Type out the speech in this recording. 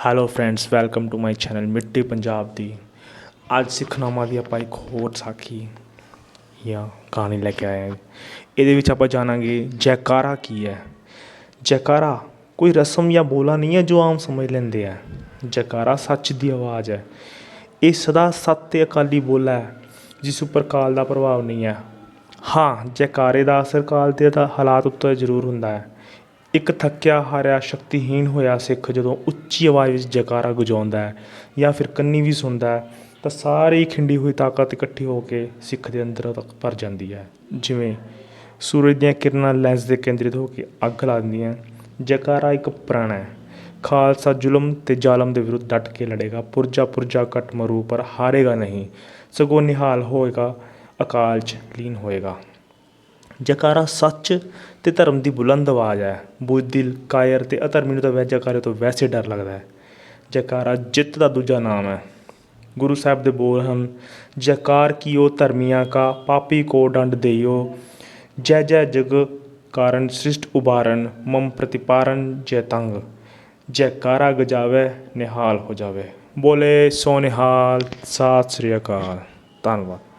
Hello friends welcome to my channel ਮਿੱਟੀ ਪੰਜਾਬ ਦੀ ਅੱਜ ਸਿੱਖਨਾਮਾ ਦੀ ਆਪਾਂ ਇੱਕ ਹੋਰ ਸਾਖੀ ਜਾਂ ਕਹਾਣੀ ਲੈ ਕੇ ਆਏ ਹਾਂ ਇਹਦੇ ਵਿੱਚ ਆਪਾਂ ਜਾਣਾਂਗੇ ਜੈਕਾਰਾ ਕੀ ਹੈ ਜੈਕਾਰਾ ਕੋਈ ਰਸਮ ਜਾਂ ਬੋਲਾ ਨਹੀਂ ਹੈ ਜੋ ਆਮ ਸਮਝ ਲੈਂਦੇ ਆ ਜੈਕਾਰਾ ਸੱਚ ਦੀ ਆਵਾਜ਼ ਹੈ ਇਹ ਸਦਾ ਸੱਤ ਤੇ ਅਕਾਲੀ ਬੋਲਾ ਹੈ ਜਿਸ ਉੱਪਰ ਕਾਲ ਦਾ ਪ੍ਰਭਾਵ ਨਹੀਂ ਹੈ ਹਾਂ ਜੈਕਾਰੇ ਦਾ ਅਸਰ ਕਾਲ ਦੇ ਤਾਂ ਹਾਲਾਤ ਉੱਤੇ ਜ਼ਰੂਰ ਹੁੰਦਾ ਹੈ ਇੱਕ ਥੱਕਿਆ ਹਾਰਿਆ, ਸ਼ਕਤੀਹੀਣ ਹੋਇਆ ਸਿੱਖ ਜਦੋਂ ਉੱਚੀ ਆਵਾਜ਼ ਵਿੱਚ ਜੈਕਾਰਾ ਗੁਜਾਉਂਦਾ ਹੈ ਜਾਂ ਫਿਰ ਕੰਨੀ ਵੀ ਸੁਣਦਾ ਹੈ, ਤਾਂ ਸਾਰੀ ਖਿੰਡੀ ਹੋਈ ਤਾਕਤ ਇਕੱਠੀ ਹੋ ਕੇ ਸਿੱਖ ਦੇ ਅੰਦਰ ਤੱਕ ਭਰ ਜਾਂਦੀ ਹੈ। ਜਿਵੇਂ ਸੂਰਜ ਦੀਆਂ ਕਿਰਨਾਂ ਲੈਂਸ ਦੇ ਕੇਂਦਰਿਤ ਹੋ ਕੇ ਅੱਗ ਲਾ ਦਿੰਦੀਆਂ ਜੈਕਾਰਾ ਇੱਕ ਪ੍ਰਣ ਹੈ। ਖਾਲਸਾ ਜ਼ੁਲਮ ਤੇ ਜ਼ਾਲਮ ਦੇ ਵਿਰੁੱਧ ਡਟ ਕੇ ਲੜੇਗਾ। ਪੁਰਜਾ ਪੁਰਜਾ ਕੱਟ ਮਰੂ, ਪਰ ਹਾਰੇਗਾ ਨਹੀਂ। ਸਗੋਂ ਨਿਹਾਲ ਹੋਏਗਾ, ਅਕਾਲ 'ਚ ਲੀਨ ਹੋਏਗਾ। ਜੈਕਾਰਾ ਸੱਚ ਅਤੇ ਧਰਮ ਦੀ ਬੁਲੰਦ ਆਵਾਜ਼ ਹੈ। ਬੁੱਧਿਲ ਕਾਇਰ ਅਤੇ ਅਧਰਮੀ ਨੂੰ ਤਾਂ ਵੈ ਜੈਕਾਰੇ ਤੋਂ ਵੈਸੇ ਡਰ ਲੱਗਦਾ ਹੈ। ਜੈਕਾਰਾ ਜਿੱਤ ਦਾ ਦੂਜਾ ਨਾਮ ਹੈ। ਗੁਰੂ ਸਾਹਿਬ ਦੇ ਬੋਲ ਹਨ, ਜੈਕਾਰ ਕੀਓ ਧਰਮੀਆਂ ਕਾ, ਪਾਪੀ ਕੋ ਡੰਡ ਦੇਇਓ। ਜੈ ਜੈ ਜਗ ਕਾਰਨ ਸ੍ਰਿਸ਼ਟ ਉਬਾਰਨ ਮਮ ਪ੍ਰਤਿਪਾਰਨ ਜੈ ਤੰਗ। ਜੈਕਾਰਾ ਗਜਾਵੇ, ਨਿਹਾਲ ਹੋ ਜਾਵੇ। ਬੋਲੇ, ਸੋ ਨਿਹਾਲ ਸਤਿ ਸ੍ਰੀ ਅਕਾਲ। ਧੰਨਵਾਦ।